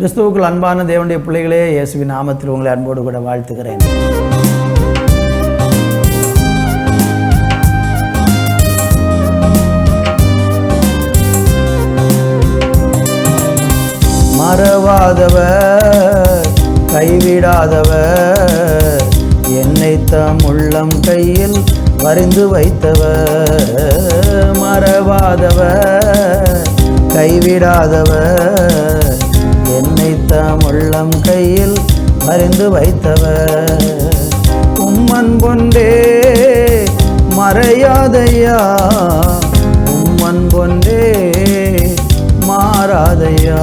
கிறிஸ்துவுக்குள் அன்பான தேவனுடைய பிள்ளைகளே இயேசுவி நாமத்தில் உங்களை அன்போடு கூட வாழ்த்துகிறேன். மறவாதவர் கைவிடாதவர் என்னை தம் உள்ளம் கையில் வரிந்து வைத்தவர். மறவாதவர் கைவிடாதவர் என்னை உள்ளம் கையில் அறிந்து வைத்தவர். உம்மன் கொண்டே மறையாதையா? உம்மன் கொண்டே மாறாதையா?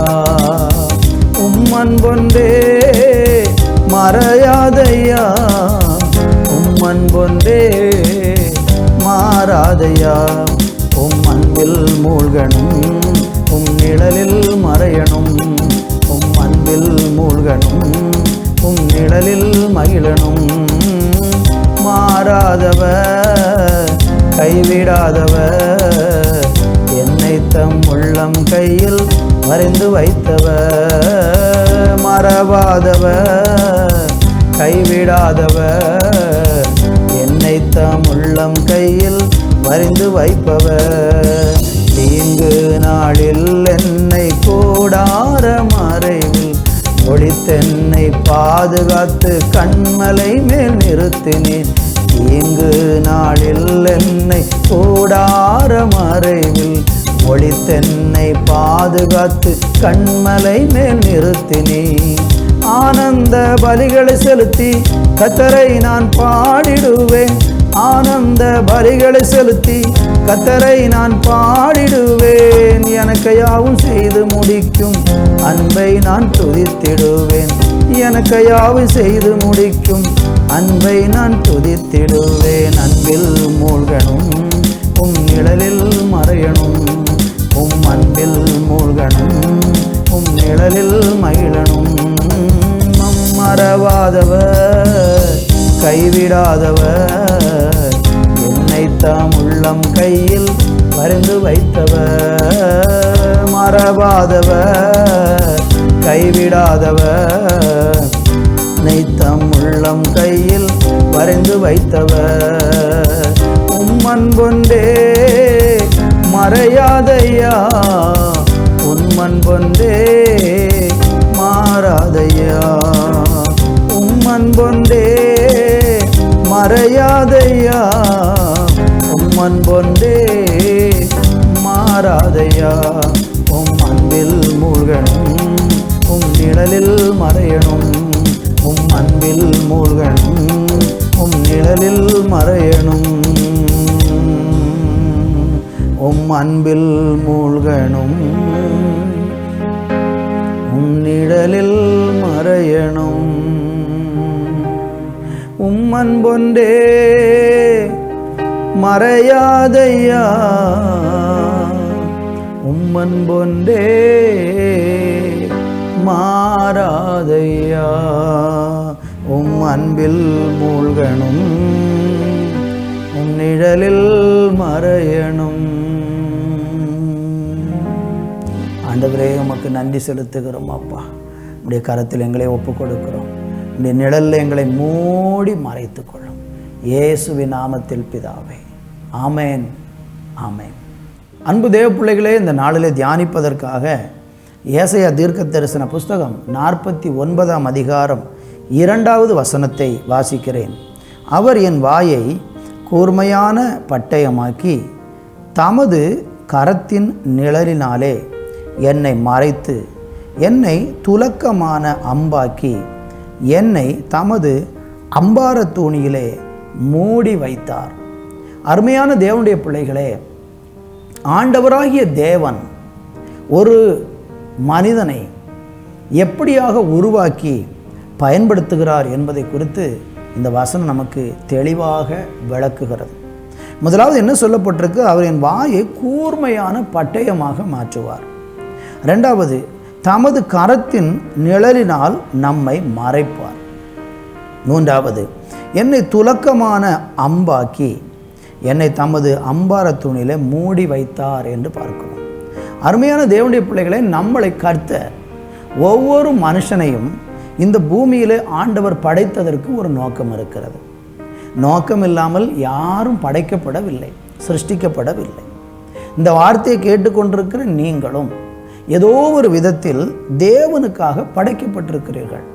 உம்மன் கொண்டே மறையாதையா? உம்மன் கொண்டே மாறாதையா? உம் அன்பில் மூழ்கணும் உம் நிழலில் மறையணும். மகனும் உம் நிழலில் மகிழனும். மாறாதவர் கைவிடாதவர். என்னை தம் உள்ளம் கையில் மறைந்து வைத்தவர். மறவாதவர் கைவிடாதவர். என்னை தம் உள்ளம் கையில் மறைந்து வைப்பவர். தீங்கு நாளில் என்னை கூடார ஒளித்தென்னை பாதுகாத்து கண்மலை மேல் நிறுத்தினேன். இங்கு நாளில் என்னை கூடார மறைவில். ஒளித்தென்னை பாதுகாத்து கண்மலை மேல் நிறுத்தினேன். ஆனந்த பலிகளை செலுத்தி கத்தரை நான் பாடிடுவேன். ஆனந்த பலிகளை செலுத்தி கத்தரை நான் பாடிடுவேன். எனக்கு யாவும் செய்து முடிக்கும் அன்பை நான் துதித்திடுவேன். எனக்கு யாவும் செய்து முடிக்கும். அன்பை நான் துதித்திடுவேன். அன்பில் மூழ்கணும் உம் நிழலில் மறையணும். உம் அன்பில் மூழ்கணும் உம் நிழலில் மகிழணும். நம் மறவாதவர் கைவிடாதவர் என்னை தாம் உள்ளம் கையில் வரைந்து வைத்தவர். மறவாதவர் கைவிடாதவர். என்னை தம் உள்ளம் கையில் வரைந்து வைத்தவர். உம்மன் கொண்டே மறையாதையா? உண்மன் கொண்டே மாறாதையா? உம்மன் கொண்டே மறையாதையா? உம்மன் கொண்டே மாறாதையா? உம் நிழலில் மறையணும் உம் அன்பில் மூழ்கணும் உம் நிழலில் மறையணும் உம் அன்பில் மூழ்கணும் உம் நிழலில் மறையணும் உம் அன்பொன்றே பாதையா? உம் அன்பில் மூழ்கணும். உம் நிழலில் மறையணும். ஆண்டவரே உமக்கு நன்றி செலுத்துகிறோம் அப்பா. உடைய கரத்தில் எங்களை ஒப்புக் கொடுக்கிறோம் உடைய நிழலில் எங்களை மூடி மறைத்துக் கொள்ளும். இயேசுவின் நாமத்தில் பிதாவே. ஆமேன். ஆமேன். அன்பு தேவ பிள்ளைகளே இந்த நாளிலே தியானிப்பதற்காக ஏசையா தீர்க்க தரிசன புஸ்தகம் நாற்பத்தி ஒன்பதாம் அதிகாரம் இரண்டாவது வசனத்தை வாசிக்கிறேன். அவர் என் வாயை கூர்மையான பட்டயமாக்கி தமது கரத்தின் நிழலினாலே என்னை மறைத்து என்னை துலக்கமான அம்பாக்கி என்னை தமது அம்பார தூணியிலே மூடி வைத்தார். அருமையான தேவனுடைய பிள்ளைகளே ஆண்டவராகிய தேவன் ஒரு மனிதனை எப்படியாக உருவாக்கி பயன்படுத்துகிறார் என்பதை குறித்து இந்த வசனம் நமக்கு தெளிவாக விளக்குகிறது. முதலாவது என்ன சொல்லப்பட்டிருக்கு? அவர் என் வாயை கூர்மையான பட்டயமாக மாற்றுவார். ரெண்டாவது தமது கரத்தின் நிழலினால் நம்மை மறைப்பார். மூன்றாவது என்னை துலக்கமான அம்பாக்கி என்னை தமது அம்பார தூணிலே மூடி வைத்தார் என்று பார்க்கிறோம். அருமையான தேவனுடைய பிள்ளைகளை நம்மளை கர்த்த ஒவ்வொரு மனுஷனையும் இந்த பூமியில் ஆண்டவர் படைத்ததற்கு ஒரு நோக்கம் இருக்கிறது. நோக்கம் இல்லாமல் யாரும் படைக்கப்படவில்லை சிருஷ்டிக்கப்படவில்லை. இந்த வார்த்தையை கேட்டுக்கொண்டிருக்கிற நீங்களும் ஏதோ ஒரு விதத்தில் தேவனுக்காக படைக்கப்பட்டிருக்கிறீர்கள்.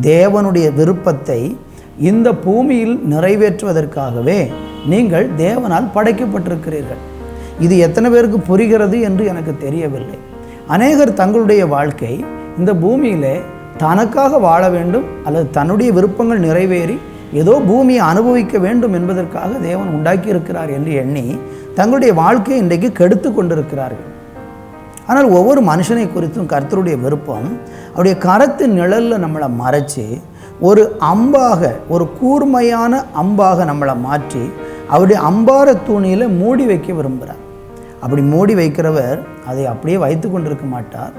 தேவனுடைய விருப்பத்தை இந்த பூமியில் நிறைவேற்றுவதற்காகவே நீங்கள் தேவனால் படைக்கப்பட்டிருக்கிறீர்கள். இது எத்தனை பேருக்கு புரிகிறது என்று எனக்கு தெரியவில்லை. அநேகர் தங்களுடைய வாழ்க்கை இந்த பூமியில் தனக்காக வாழ வேண்டும் அல்லது தன்னுடைய விருப்பங்கள் நிறைவேறி ஏதோ பூமியை அனுபவிக்க வேண்டும் என்பதற்காக தேவன் உண்டாக்கி இருக்கிறார் என்று எண்ணி தங்களுடைய வாழ்க்கையை இன்றைக்கு கெடுத்து கொண்டிருக்கிறார்கள். ஆனால் ஒவ்வொரு மனுஷனை குறித்தும் கர்த்தருடைய விருப்பம் அவருடைய கரத்தின் நிழலில் நம்மளை மறைச்சி ஒரு அம்பாக ஒரு கூர்மையான அம்பாக நம்மளை மாற்றி அவருடைய அம்பார தூணியில் மூடி வைக்க விரும்புகிறார். அப்படி மூடி வைக்கிறவர் அதை அப்படியே வைத்து கொண்டிருக்க மாட்டார்.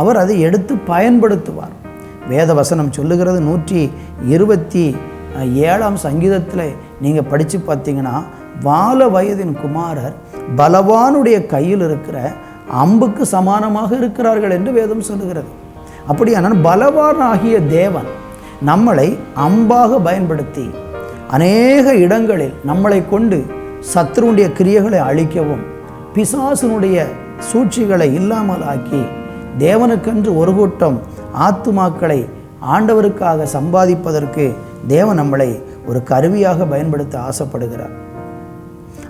அவர் அதை எடுத்து பயன்படுத்துவார். வேத வசனம் சொல்லுகிறது நூற்றி இருபத்தி ஏழாம் சங்கீதத்தில் நீங்கள் படித்து பார்த்தீங்கன்னா வால வயதின் குமாரர் பலவானுடைய கையில் இருக்கிற அம்புக்கு சமானமாக இருக்கிறார்கள் என்று வேதம் சொல்லுகிறது. அப்படியானால் பலவானாகிய தேவன் நம்மளை அம்பாக பயன்படுத்தி அநேக இடங்களில் நம்மளை கொண்டு சத்ருடைய கிரியைகளை அழிக்கவும் பிசாசனுடைய சூழ்ச்சிகளை இல்லாமல் ஆக்கி தேவனுக்கென்று ஒரு கூட்டம் ஆத்துமாக்களை ஆண்டவருக்காக சம்பாதிப்பதற்கு தேவன் நம்மளை ஒரு கருவியாக பயன்படுத்த ஆசைப்படுகிறார்.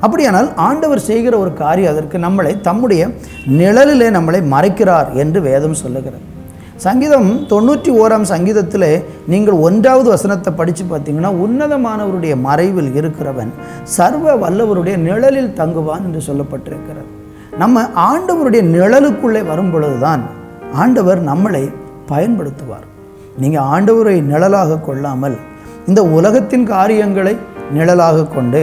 அப்படியானால் ஆண்டவர் செய்கிற ஒரு காரியம் அதற்கு நம்மளை தம்முடைய நிழலிலே நம்மளை மறைக்கிறார் என்று வேதம் சொல்லுகிறார் சங்கீதம் தொண்ணூற்றி ஓராம் சங்கீதத்தில் நீங்கள் ஒன்றாவது வசனத்தை படித்து பார்த்தீங்கன்னா உன்னதமானவருடைய மறைவில் இருக்கிறவன் சர்வ வல்லவருடைய நிழலில் தங்குவான் என்று சொல்லப்பட்டிருக்கிறது. நம்ம ஆண்டவருடைய நிழலுக்குள்ளே வரும் பொழுதுதான் ஆண்டவர் நம்மளை பயன்படுத்துவார். நீங்கள் ஆண்டவரை நிழலாக கொள்ளாமல் இந்த உலகத்தின் காரியங்களை நிழலாக கொண்டு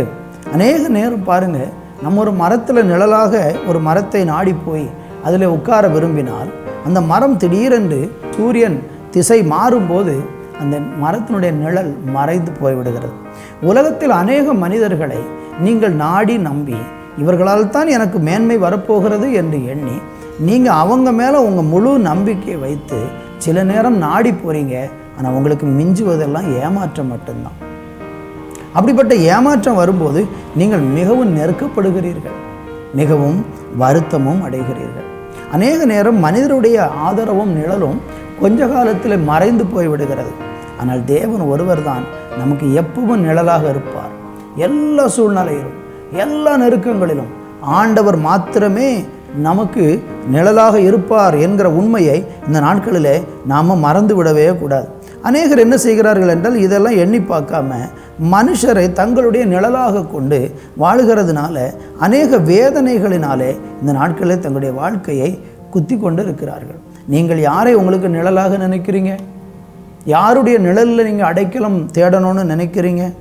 அநேக நேரம் பாருங்கள் நம்ம ஒரு மரத்தில் நிழலாக ஒரு மரத்தை நாடி போய் அதில் உட்கார விரும்பினால் அந்த மரம் திடீரென்று சூரியன் திசை மாறும்போது அந்த மரத்தினுடைய நிழல் மறைந்து போய்விடுகிறது. உலகத்தில் அநேக மனிதர்களை நீங்கள் நாடி நம்பி இவர்களால் தான் எனக்கு மேன்மை வரப்போகிறது என்று எண்ணி நீங்கள் அவங்க மேலே உங்கள் முழு நம்பிக்கையை வைத்து சில நேரம் நாடி போகிறீங்க ஆனால் உங்களுக்கு மிஞ்சுவதெல்லாம் ஏமாற்றம் மட்டும்தான். அப்படிப்பட்ட ஏமாற்றம் வரும்போது நீங்கள் மிகவும் நெருக்கப்படுகிறீர்கள். மிகவும் வருத்தமும் அடைகிறீர்கள். அநேக நேரம் மனிதருடைய ஆதரவும் நிழலும் கொஞ்ச காலத்தில் மறைந்து போய்விடுகிறது. ஆனால் தேவன் ஒருவர் தான் நமக்கு எப்பவும் நிழலாக இருப்பார். எல்லா சூழ்நிலையிலும் எல்லா நெருக்கங்களிலும் ஆண்டவர் மாத்திரமே நமக்கு நிழலாக இருப்பார் என்கிற உண்மையை இந்த நாட்களில் நாம் மறந்து விடவே கூடாது. அநேகர் என்ன செய்கிறார்கள் என்றால் இதெல்லாம் எண்ணி பார்க்காம மனுஷரை தங்களுடைய நிழலாக கொண்டு வாழுகிறதுனால அநேக வேதனைகளினாலே இந்த நாட்களில் தங்களுடைய வாழ்க்கையை குத்தி கொண்டு இருக்கிறார்கள். நீங்கள் யாரை உங்களுக்கு நிழலாக நினைக்கிறீங்க? யாருடைய நிழலில் நீங்கள் அடைக்கலம் தேடணும்னு நினைக்கிறீங்க?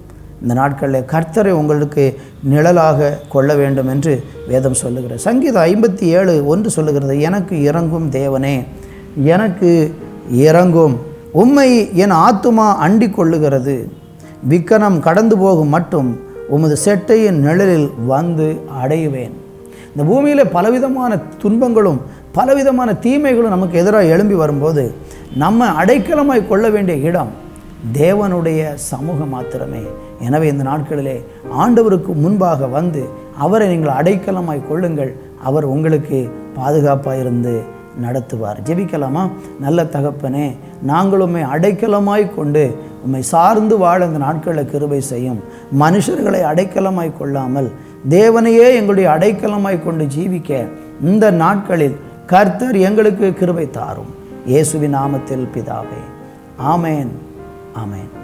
இந்த நாட்களில் கர்த்தரை உங்களுக்கு நிழலாக கொள்ள வேண்டும் என்று வேதம் சொல்லுகிறது. சங்கீதம் ஐம்பத்தி ஏழு ஒன்று சொல்லுகிறது எனக்கு இறங்கும் தேவனே எனக்கு இறங்கும் உம்மை என் ஆத்துமா அண்டிக் கொள்ளுகிறது விக்கனம் கடந்து போகும் மட்டும் உமது செட்டையின் நிழலில் வந்து அடையுவேன் இந்த பூமியில் பலவிதமான துன்பங்களும் பலவிதமான தீமைகளும் நமக்கு எதிராக எழும்பி வரும்போது நம்ம அடைக்கலமாய் கொள்ள வேண்டிய இடம் தேவனுடைய சமூகம் மாத்திரமே. எனவே இந்த நாட்களிலே ஆண்டவருக்கு முன்பாக வந்து அவரை நீங்கள் அடைக்கலமாய் கொள்ளுங்கள். அவர் உங்களுக்கு பாதுகாப்பாக இருந்து நடத்துவார். ஜெபிக்கலாமா? நல்ல தகப்பனே நாங்களுமே அடைக்கலமாய் கொண்டு உம்மை சார்ந்து வாழ இந்த நாட்களில் கிருபை செய்யும். மனுஷர்களை அடைக்கலமாய் கொள்ளாமல் தேவனையே எங்களுடைய அடைக்கலமாய் கொண்டு ஜீவிக்க இந்த நாட்களில் கர்த்தர் எங்களுக்கு கிருபை தாரும். இயேசுவின் நாமத்தில் பிதாவே. ஆமேன். ஆமேன்.